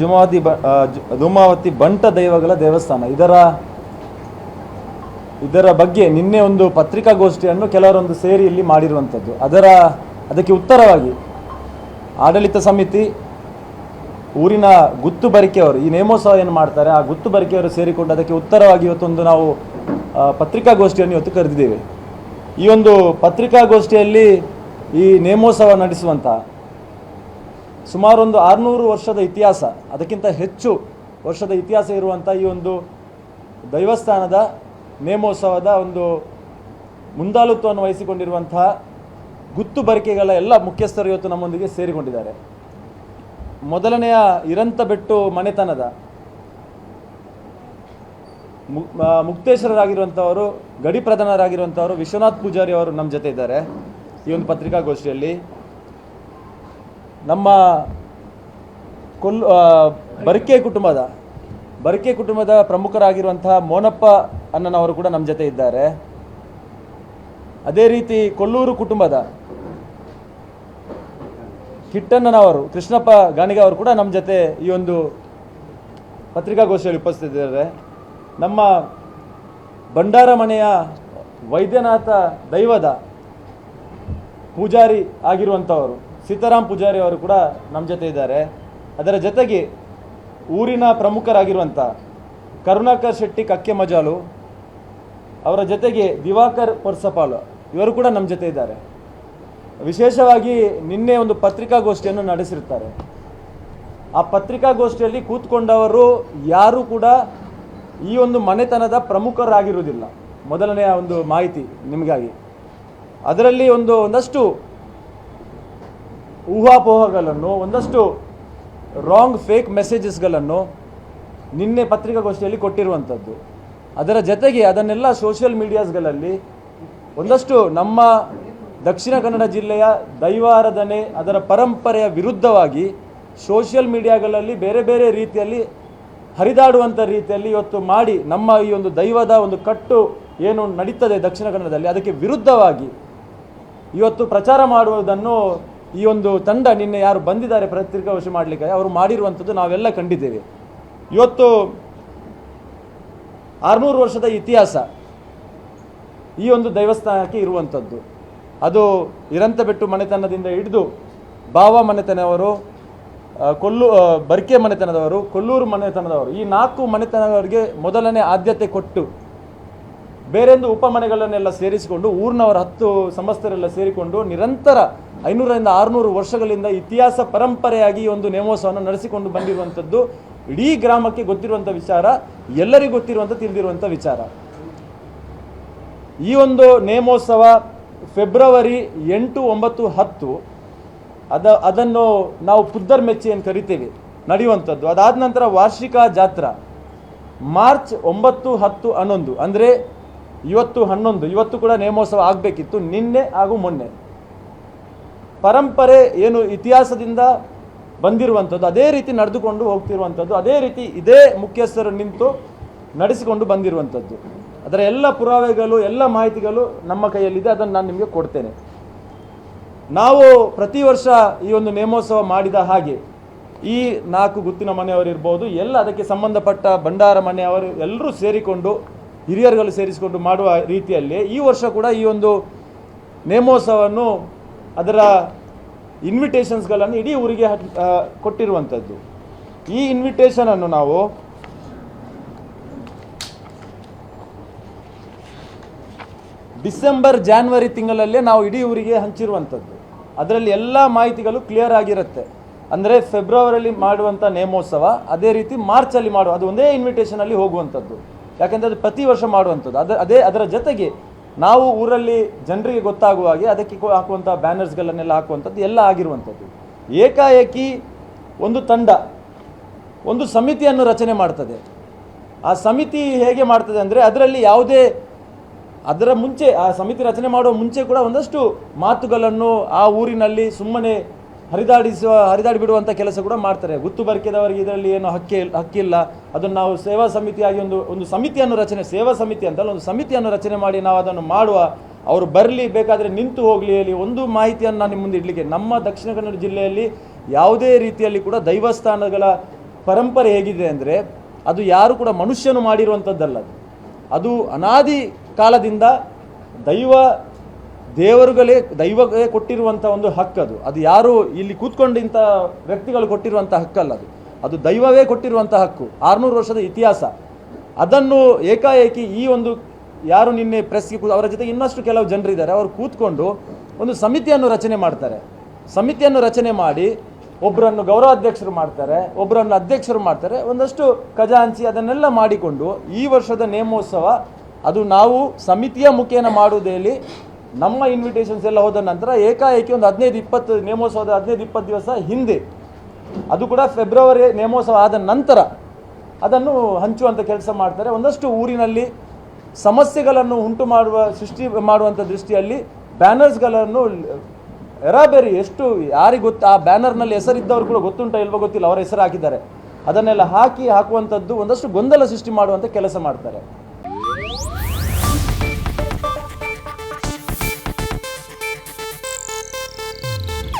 ಜುಮಾವತಿ ಬ ಬಂಟ ದೈವಗಳ ದೇವಸ್ಥಾನ. ಇದರ ಇದರ ಬಗ್ಗೆ ನಿನ್ನೆ ಒಂದು ಪತ್ರಿಕಾಗೋಷ್ಠಿಯನ್ನು ಕೆಲವರೊಂದು ಸೇರಿ ಇಲ್ಲಿ ಮಾಡಿರುವಂಥದ್ದು. ಅದರ, ಅದಕ್ಕೆ ಉತ್ತರವಾಗಿ, ಆಡಳಿತ ಸಮಿತಿ, ಊರಿನ ಗುತ್ತು ಬರಿಕೆಯವರು, ಈ ನೇಮೋತ್ಸವ ಏನು ಮಾಡ್ತಾರೆ, ಆ ಗುತ್ತು ಬರಿಕೆಯವರು ಸೇರಿಕೊಂಡು ಅದಕ್ಕೆ ಉತ್ತರವಾಗಿ ಇವತ್ತೊಂದು ನಾವು ಪತ್ರಿಕಾಗೋಷ್ಠಿಯನ್ನು ಇವತ್ತು ಕರೆದಿದ್ದೇವೆ. ಈ ಒಂದು ಪತ್ರಿಕಾಗೋಷ್ಠಿಯಲ್ಲಿ ಈ ನೇಮೋತ್ಸವ ನಡೆಸುವಂಥ ಸುಮಾರು ಒಂದು ಆರುನೂರು ವರ್ಷದ ಇತಿಹಾಸ, ಅದಕ್ಕಿಂತ ಹೆಚ್ಚು ವರ್ಷದ ಇತಿಹಾಸ ಇರುವಂಥ ಈ ಒಂದು ದೈವಸ್ಥಾನದ ನೇಮೋತ್ಸವದ ಒಂದು ಮುಂದಾಳುತ್ವವನ್ನು ವಹಿಸಿಕೊಂಡಿರುವಂತಹ ಗುತ್ತು ಬರಿಕೆಗಳ ಎಲ್ಲ ಮುಖ್ಯಸ್ಥರು ಇವತ್ತು ನಮ್ಮೊಂದಿಗೆ ಸೇರಿಕೊಂಡಿದ್ದಾರೆ. ಮೊದಲನೆಯ ಇರಂತ ಬೆಟ್ಟು ಮನೆತನದ ಮುಕ್ತೇಶ್ವರರಾಗಿರುವಂಥವರು, ಗಡಿ ಪ್ರಧಾನರಾಗಿರುವಂಥವರು ವಿಶ್ವನಾಥ್ ಪೂಜಾರಿ ಅವರು ನಮ್ಮ ಜೊತೆ ಇದ್ದಾರೆ ಈ ಒಂದು ಪತ್ರಿಕಾಗೋಷ್ಠಿಯಲ್ಲಿ. ನಮ್ಮ ಕೊಲ್ ಬರಕೆ ಕುಟುಂಬದ, ಬರ್ಕೆ ಕುಟುಂಬದ ಪ್ರಮುಖರಾಗಿರುವಂತಹ ಮೋನಪ್ಪ ಅಣ್ಣನವರು ಕೂಡ ನಮ್ಮ ಜೊತೆ ಇದ್ದಾರೆ. ಅದೇ ರೀತಿ ಕೊಲ್ಲೂರು ಕುಟುಂಬದ ಕಿಟ್ಟಣ್ಣನವರು ಕೃಷ್ಣಪ್ಪ ಗಾಣಿಗ ಅವರು ಕೂಡ ನಮ್ಮ ಜೊತೆ ಈ ಒಂದು ಪತ್ರಿಕಾಗೋಷ್ಠಿಯಲ್ಲಿ ಉಪಸ್ಥಿತಿದ್ದಾರೆ. ನಮ್ಮ ಭಂಡಾರ ಮನೆಯ ವೈದ್ಯನಾಥ ದೈವದ ಪೂಜಾರಿ ಆಗಿರುವಂಥವರು. ಸೀತಾರಾಮ್ ಪೂಜಾರಿ ಅವರು ಕೂಡ ನಮ್ಮ ಜೊತೆ ಇದ್ದಾರೆ. ಅದರ ಜೊತೆಗೆ ಊರಿನ ಪ್ರಮುಖರಾಗಿರುವಂಥ ಕರುಣಾಕರ್ ಶೆಟ್ಟಿ ಕಕ್ಕೆ ಮಜಾಲು ಅವರ ಜೊತೆಗೆ ದಿವಾಕರ್ ಪರ್ಸಪಾಲು ಇವರು ಕೂಡ ನಮ್ಮ ಜೊತೆ ಇದ್ದಾರೆ. ವಿಶೇಷವಾಗಿ ನಿನ್ನೆ ಒಂದು ಪತ್ರಿಕಾಗೋಷ್ಠಿಯನ್ನು ನಡೆಸಿರ್ತಾರೆ. ಆ ಪತ್ರಿಕಾಗೋಷ್ಠಿಯಲ್ಲಿ ಕೂತ್ಕೊಂಡವರು ಯಾರೂ ಕೂಡ ಈ ಒಂದು ಮನೆತನದ ಪ್ರಮುಖರಾಗಿರುವುದಿಲ್ಲ. ಮೊದಲನೆಯ ಒಂದು ಮಾಹಿತಿ ನಿಮಗಾಗಿ. ಅದರಲ್ಲಿ ಒಂದು ಒಂದಷ್ಟು ಊಹಾಪೋಹಗಳನ್ನು, ಒಂದಷ್ಟು ರಾಂಗ್ ಫೇಕ್ ಮೆಸೇಜಸ್ಗಳನ್ನು ನಿನ್ನೆ ಪತ್ರಿಕಾಗೋಷ್ಠಿಯಲ್ಲಿ ಕೊಟ್ಟಿರುವಂಥದ್ದು. ಅದರ ಜೊತೆಗೆ ಅದನ್ನೆಲ್ಲ ಸೋಷಿಯಲ್ ಮೀಡಿಯಾಸ್ಗಳಲ್ಲಿ ಒಂದಷ್ಟು ನಮ್ಮ ದಕ್ಷಿಣ ಕನ್ನಡ ಜಿಲ್ಲೆಯ ದೈವಾರಾಧನೆ, ಅದರ ಪರಂಪರೆಯ ವಿರುದ್ಧವಾಗಿ ಸೋಷಿಯಲ್ ಮೀಡಿಯಾಗಳಲ್ಲಿ ಬೇರೆ ಬೇರೆ ರೀತಿಯಲ್ಲಿ ಹರಿದಾಡುವಂಥ ರೀತಿಯಲ್ಲಿ ಇವತ್ತು ಮಾಡಿ ನಮ್ಮ ಈ ಒಂದು ದೈವದ ಒಂದು ಕಟ್ಟು ಏನು ನಡೀತದೆ ದಕ್ಷಿಣ ಕನ್ನಡದಲ್ಲಿ, ಅದಕ್ಕೆ ವಿರುದ್ಧವಾಗಿ ಇವತ್ತು ಪ್ರಚಾರ ಮಾಡುವುದನ್ನು ಈ ಒಂದು ತಂಡ ನಿನ್ನೆ ಯಾರು ಬಂದಿದ್ದಾರೆ ಪತ್ರಿಕಾಗೋಷ್ಠಿ ಮಾಡಲಿಕ್ಕೆ, ಅವರು ಮಾಡಿರುವಂಥದ್ದು ನಾವೆಲ್ಲ ಕಂಡಿದ್ದೇವೆ. ಇವತ್ತು ಆರುನೂರು ವರ್ಷದ ಇತಿಹಾಸ ಈ ಒಂದು ದೈವಸ್ಥಾನಕ್ಕೆ ಇರುವಂಥದ್ದು. ಅದು ಇರಂತಬೆಟ್ಟು ಮನೆತನದಿಂದ ಹಿಡಿದು ಬಾವ ಮನೆತನವರು ಕೊಲ್ಲು ಬರ್ಕೆ ಮನೆತನದವರು, ಕೊಲ್ಲೂರು ಮನೆತನದವರು, ಈ ನಾಲ್ಕು ಮನೆತನದವರಿಗೆ ಮೊದಲನೇ ಆದ್ಯತೆ ಕೊಟ್ಟು ಬೇರೊಂದು ಉಪಮನೆಗಳನ್ನೆಲ್ಲ ಸೇರಿಸಿಕೊಂಡು, ಊರಿನವರ ಹತ್ತು ಸಮಸ್ತರೆಲ್ಲ ಸೇರಿಕೊಂಡು ನಿರಂತರ ಐನೂರರಿಂದ ಆರುನೂರು ವರ್ಷಗಳಿಂದ ಇತಿಹಾಸ ಪರಂಪರೆಯಾಗಿ ಒಂದು ನೇಮೋತ್ಸವವನ್ನು ನಡೆಸಿಕೊಂಡು ಬಂದಿರುವಂಥದ್ದು, ಇಡೀ ಗ್ರಾಮಕ್ಕೆ ಗೊತ್ತಿರುವಂಥ ವಿಚಾರ, ಎಲ್ಲರಿಗೂ ಗೊತ್ತಿರುವಂಥ ತಿಳಿದಿರುವಂಥ ವಿಚಾರ. ಈ ಒಂದು ನೇಮೋತ್ಸವ ಫೆಬ್ರವರಿ ಎಂಟು ಒಂಬತ್ತು ಹತ್ತು, ಅದ, ಅದನ್ನು ನಾವು ಪುದ್ದರ್ ಮೆಚ್ಚಿ ಅಂತ ಕರಿತೇವೆ, ನಡೆಯುವಂಥದ್ದು. ಅದಾದ ನಂತರ ವಾರ್ಷಿಕ ಜಾತ್ರಾ, ಮಾರ್ಚ್ ಒಂಬತ್ತು ಹತ್ತು ಹನ್ನೊಂದು ಅಂದರೆ ಇವತ್ತು ಹನ್ನೊಂದು, ಇವತ್ತು ಕೂಡ ನೇಮೋತ್ಸವ ಆಗಬೇಕಿತ್ತು, ನಿನ್ನೆ ಹಾಗೂ ಮೊನ್ನೆ. ಪರಂಪರೆ ಏನು ಇತಿಹಾಸದಿಂದ ಬಂದಿರುವಂಥದ್ದು, ಅದೇ ರೀತಿ ನಡೆದುಕೊಂಡು ಹೋಗ್ತಿರುವಂಥದ್ದು, ಅದೇ ರೀತಿ ಇದೇ ಮುಖ್ಯಸ್ಥರು ನಿಂತು ನಡೆಸಿಕೊಂಡು ಬಂದಿರುವಂಥದ್ದು. ಅದರ ಎಲ್ಲ ಪುರಾವೆಗಳು, ಎಲ್ಲ ಮಾಹಿತಿಗಳು ನಮ್ಮ ಕೈಯಲ್ಲಿದೆ, ಅದನ್ನು ನಾನು ನಿಮಗೆ ಕೊಡ್ತೇನೆ. ನಾವು ಪ್ರತಿ ವರ್ಷ ಈ ಒಂದು ನೇಮೋತ್ಸವ ಮಾಡಿದ ಹಾಗೆ, ಈ ನಾಲ್ಕು ಗುತ್ತಿನ ಮನೆಯವರಿರ್ಬೋದು ಎಲ್ಲ ಅದಕ್ಕೆ ಸಂಬಂಧಪಟ್ಟ ಭಂಡಾರ ಮನೆಯವರು ಎಲ್ಲರೂ ಸೇರಿಕೊಂಡು ಹಿರಿಯರುಗಳು ಸೇರಿಸಿಕೊಂಡು ಮಾಡುವ ರೀತಿಯಲ್ಲಿ ಈ ವರ್ಷ ಕೂಡ ಈ ಒಂದು ನೇಮೋತ್ಸವವನ್ನು ಅದರ ಇನ್ವಿಟೇಷನ್ಸ್ಗಳನ್ನು ಇಡೀ ಊರಿಗೆ ಕೊಟ್ಟಿರುವಂಥದ್ದು. ಈ ಇನ್ವಿಟೇಷನನ್ನು ನಾವು ಡಿಸೆಂಬರ್, ಜಾನ್ವರಿ ತಿಂಗಳಲ್ಲೇ ನಾವು ಇಡೀ ಊರಿಗೆ ಹಂಚಿರುವಂಥದ್ದು. ಅದರಲ್ಲಿ ಎಲ್ಲ ಮಾಹಿತಿಗಳು ಕ್ಲಿಯರ್ ಆಗಿರುತ್ತೆ. ಅಂದರೆ ಫೆಬ್ರವರಿಯಲ್ಲಿ ಮಾಡುವಂಥ ನೇಮೋತ್ಸವ, ಅದೇ ರೀತಿ ಮಾರ್ಚಲ್ಲಿ ಮಾಡುವ, ಅದು ಒಂದೇ ಇನ್ವಿಟೇಷನಲ್ಲಿ ಹೋಗುವಂಥದ್ದು. ಯಾಕೆಂದರೆ ಅದು ಪ್ರತಿ ವರ್ಷ ಮಾಡುವಂಥದ್ದು. ಅದ, ಅದೇ ಅದರ ಜೊತೆಗೆ ನಾವು ಊರಲ್ಲಿ ಜನರಿಗೆ ಗೊತ್ತಾಗುವ ಹಾಗೆ ಅದಕ್ಕೆ ಹಾಕುವಂಥ ಬ್ಯಾನರ್ಸ್ಗಳನ್ನೆಲ್ಲ ಹಾಕುವಂಥದ್ದು ಎಲ್ಲ ಆಗಿರುವಂಥದ್ದು. ಏಕಾಏಕಿ ಒಂದು ತಂಡ, ಒಂದು ಸಮಿತಿಯನ್ನು ರಚನೆ ಮಾಡ್ತದೆ. ಆ ಸಮಿತಿ ಹೇಗೆ ಮಾಡ್ತದೆ ಅಂದರೆ ಅದರಲ್ಲಿ ಯಾವುದೇ, ಅದರ ಮುಂಚೆ ಆ ಸಮಿತಿ ರಚನೆ ಮಾಡುವ ಮುಂಚೆ ಕೂಡ ಒಂದಷ್ಟು ಮಾತುಗಳನ್ನು ಆ ಊರಿನಲ್ಲಿ ಸುಮ್ಮನೆ ಹರಿದಾಡಿಸುವ ಹರಿದಾಡಿ ಬಿಡುವಂಥ ಕೆಲಸ ಕೂಡ ಮಾಡ್ತಾರೆ. ಗುತ್ತು ಬರ್ಕೆದವರಿಗೆ ಇದರಲ್ಲಿ ಏನು ಹಕ್ಕಿ ಹಕ್ಕಿಲ್ಲ. ಅದನ್ನು ನಾವು ಸೇವಾ ಸಮಿತಿಯಾಗಿ ಒಂದು ಒಂದು ಸಮಿತಿಯನ್ನು ರಚನೆ, ಸೇವಾ ಸಮಿತಿ ಅಂತಲ್ಲ, ಒಂದು ಸಮಿತಿಯನ್ನು ರಚನೆ ಮಾಡಿ ನಾವು ಅದನ್ನು ಮಾಡುವ, ಅವರು ಬರಲಿ, ಬೇಕಾದರೆ ನಿಂತು ಹೋಗಲಿ ಹೇಳಿ ಒಂದು ಮಾಹಿತಿಯನ್ನು ನಾನು ನಿಮ್ಮ ಮುಂದೆ ಇಡಲಿಕ್ಕೆ. ನಮ್ಮ ದಕ್ಷಿಣ ಕನ್ನಡ ಜಿಲ್ಲೆಯಲ್ಲಿ ಯಾವುದೇ ರೀತಿಯಲ್ಲಿ ಕೂಡ ದೈವಸ್ಥಾನಗಳ ಪರಂಪರೆ ಹೇಗಿದೆ ಅಂದರೆ, ಅದು ಯಾರು ಕೂಡ ಮನುಷ್ಯನು ಮಾಡಿರುವಂಥದ್ದಲ್ಲ ಅದು ಅನಾದಿ ಕಾಲದಿಂದ ದೈವ ದೇವರುಗಳೇ ದೈವಗಳೇ ಕೊಟ್ಟಿರುವಂಥ ಒಂದು ಹಕ್ಕದು ಅದು. ಯಾರು ಇಲ್ಲಿ ಕೂತ್ಕೊಂಡಿಂಥ ವ್ಯಕ್ತಿಗಳು ಕೊಟ್ಟಿರುವಂಥ ಹಕ್ಕಲ್ಲ ಅದು. ಅದು ದೈವವೇ ಕೊಟ್ಟಿರುವಂಥ ಹಕ್ಕು. ಆರುನೂರು ವರ್ಷದ ಇತಿಹಾಸ. ಅದನ್ನು ಏಕಾಏಕಿ ಈ ಒಂದು ಯಾರು ನಿನ್ನೆ ಪ್ರೆಸ್ಗೆ ಅವರ ಜೊತೆ ಇನ್ನಷ್ಟು ಕೆಲವು ಜನರಿದ್ದಾರೆ. ಅವರು ಕೂತ್ಕೊಂಡು ಒಂದು ಸಮಿತಿಯನ್ನು ರಚನೆ ಮಾಡ್ತಾರೆ. ಸಮಿತಿಯನ್ನು ರಚನೆ ಮಾಡಿ ಒಬ್ಬರನ್ನು ಗೌರವಾಧ್ಯಕ್ಷರು ಮಾಡ್ತಾರೆ ಒಬ್ಬರನ್ನು ಅಧ್ಯಕ್ಷರು ಮಾಡ್ತಾರೆ. ಒಂದಷ್ಟು ಖಜಾಂಚಿ ಅದನ್ನೆಲ್ಲ ಮಾಡಿಕೊಂಡು ಈ ವರ್ಷದ ನೇಮೋತ್ಸವ, ಅದು ನಾವು ಸಮಿತಿಯ ಮುಖೇನ ಮಾಡುವುದೇಳಿ ನಮ್ಮ ಇನ್ವಿಟೇಷನ್ಸ್ ಎಲ್ಲ ಹೋದ ನಂತರ ಏಕಾಏಕಿ ಒಂದು ಹದಿನೈದು ಇಪ್ಪತ್ತು ನೇಮೋತ್ಸವದ ಹದಿನೈದು ಇಪ್ಪತ್ತು ದಿವಸ ಹಿಂದೆ, ಅದು ಕೂಡ ಫೆಬ್ರವರಿ ನೇಮೋತ್ಸವ ಆದ ನಂತರ ಅದನ್ನು ಹಂಚುವಂಥ ಕೆಲಸ ಮಾಡ್ತಾರೆ. ಒಂದಷ್ಟು ಊರಿನಲ್ಲಿ ಸಮಸ್ಯೆಗಳನ್ನು ಉಂಟು ಮಾಡುವ ಸೃಷ್ಟಿ ಮಾಡುವಂಥ ದೃಷ್ಟಿಯಲ್ಲಿ ಬ್ಯಾನರ್ಸ್ಗಳನ್ನು ಎರಾಬೇರಿ ಎಷ್ಟು ಯಾರಿಗೆ ಗೊತ್ತು, ಆ ಬ್ಯಾನರ್ನಲ್ಲಿ ಹೆಸರಿದ್ದವರು ಕೂಡ ಗೊತ್ತುಂಟ ಇಲ್ವೋ ಗೊತ್ತಿಲ್ಲ, ಅವರ ಹೆಸರು ಹಾಕಿದ್ದಾರೆ. ಅದನ್ನೆಲ್ಲ ಹಾಕಿ ಹಾಕುವಂಥದ್ದು ಒಂದಷ್ಟು ಗೊಂದಲ ಸೃಷ್ಟಿ ಮಾಡುವಂಥ ಕೆಲಸ ಮಾಡ್ತಾರೆ.